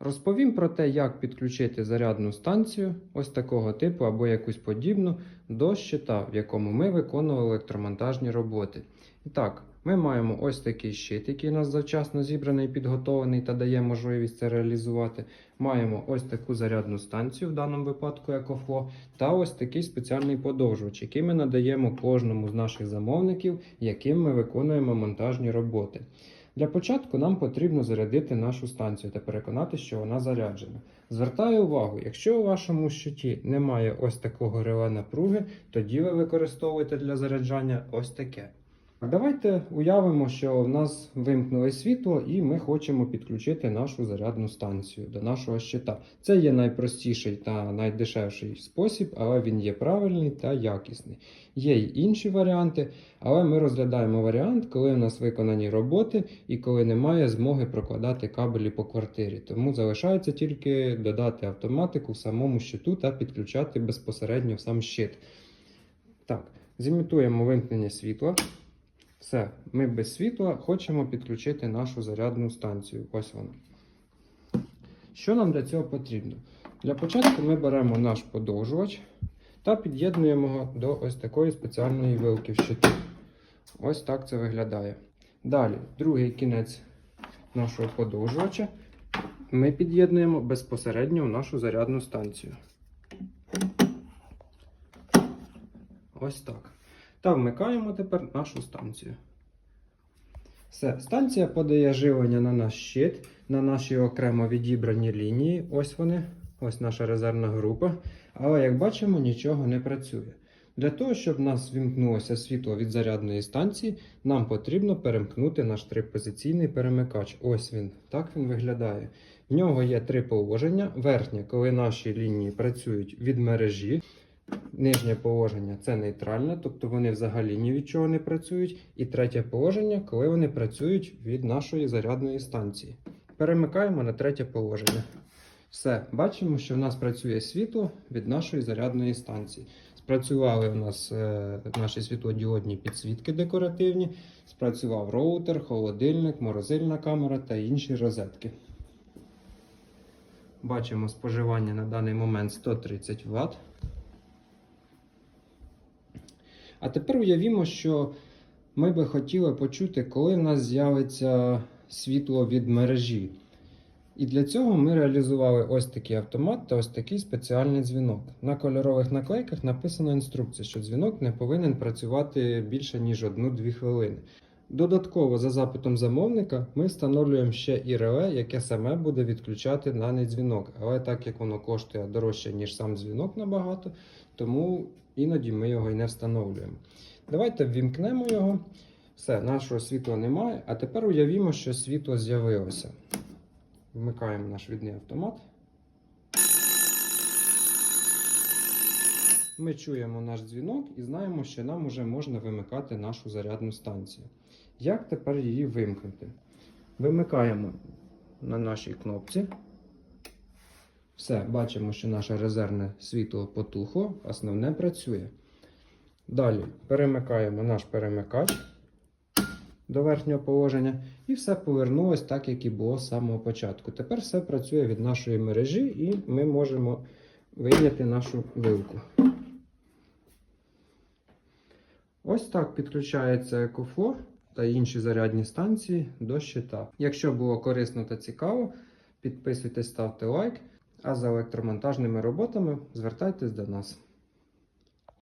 Розповім про те, як підключити зарядну станцію ось такого типу або якусь подібну до щита, в якому ми виконували електромонтажні роботи. І так, ми маємо ось такий щит, який у нас завчасно зібраний, підготовлений та дає можливість це реалізувати. Маємо ось таку зарядну станцію, в даному випадку EcoFlow, та ось такий спеціальний подовжувач, який ми надаємо кожному з наших замовників, яким ми виконуємо монтажні роботи. Для початку нам потрібно зарядити нашу станцію та переконати, що вона заряджена. Звертаю увагу, якщо у вашому щиті немає ось такого реле напруги, тоді ви використовуєте для заряджання ось таке. Давайте уявимо, що в нас вимкнули світло і ми хочемо підключити нашу зарядну станцію до нашого щита. Це є найпростіший та найдешевший спосіб, але він є правильний та якісний. Є й інші варіанти, але ми розглядаємо варіант, коли у нас виконані роботи і коли немає змоги прокладати кабелі по квартирі. Тому залишається тільки додати автоматику в самому щиту та підключати безпосередньо сам щит. Так, зімітуємо вимкнення світла. Все, ми без світла хочемо підключити нашу зарядну станцію. Ось вона. Що нам для цього потрібно? Для початку ми беремо наш подовжувач та під'єднуємо його до ось такої спеціальної вилки в щиту. Ось так це виглядає. Далі, другий кінець нашого подовжувача ми під'єднуємо безпосередньо в нашу зарядну станцію. Ось так. Та вмикаємо тепер нашу станцію. Все, станція подає живлення на наш щит, на наші окремо відібрані лінії. Ось вони, ось наша резервна група. Але як бачимо, нічого не працює. Для того, щоб в нас вімкнулося світло від зарядної станції, нам потрібно перемкнути наш трипозиційний перемикач. Ось він, так він виглядає. В нього є три положення. Верхнє, коли наші лінії працюють від мережі. Нижнє положення це нейтральне, тобто вони взагалі ні від чого не працюють. І третє положення, коли вони працюють від нашої зарядної станції. Перемикаємо на третє положення. Все, бачимо, що в нас працює світло від нашої зарядної станції. Спрацювали у нас е, наші світлодіодні підсвітки декоративні, спрацював роутер, холодильник, морозильна камера та інші розетки. Бачимо споживання на даний момент 130 Вт. А тепер уявімо, що ми би хотіли почути, коли в нас з'явиться світло від мережі. І для цього ми реалізували ось такий автомат та ось такий спеціальний дзвінок. На кольорових наклейках написана інструкція, що дзвінок не повинен працювати більше ніж 1-2 хвилини. Додатково, за запитом замовника, ми встановлюємо ще і реле, яке саме буде відключати даний дзвінок. Але так як воно коштує дорожче, ніж сам дзвінок набагато, тому іноді ми його і не встановлюємо. Давайте ввімкнемо його. Все, нашого світла немає. А тепер уявімо, що світло з'явилося. Вмикаємо наш відний автомат. Ми чуємо наш дзвінок і знаємо, що нам вже можна вимикати нашу зарядну станцію. Як тепер її вимкнути? Вимикаємо на нашій кнопці. Все, бачимо, що наше резервне світло потухло, основне працює. Далі перемикаємо наш перемикач до верхнього положення, і все повернулось так, як і було з самого початку. Тепер все працює від нашої мережі, і ми можемо вийняти нашу вилку. Ось так підключається EcoFlow та інші зарядні станції до щита. Якщо було корисно та цікаво, підписуйтесь, ставте лайк. А за електромонтажними роботами звертайтесь до нас.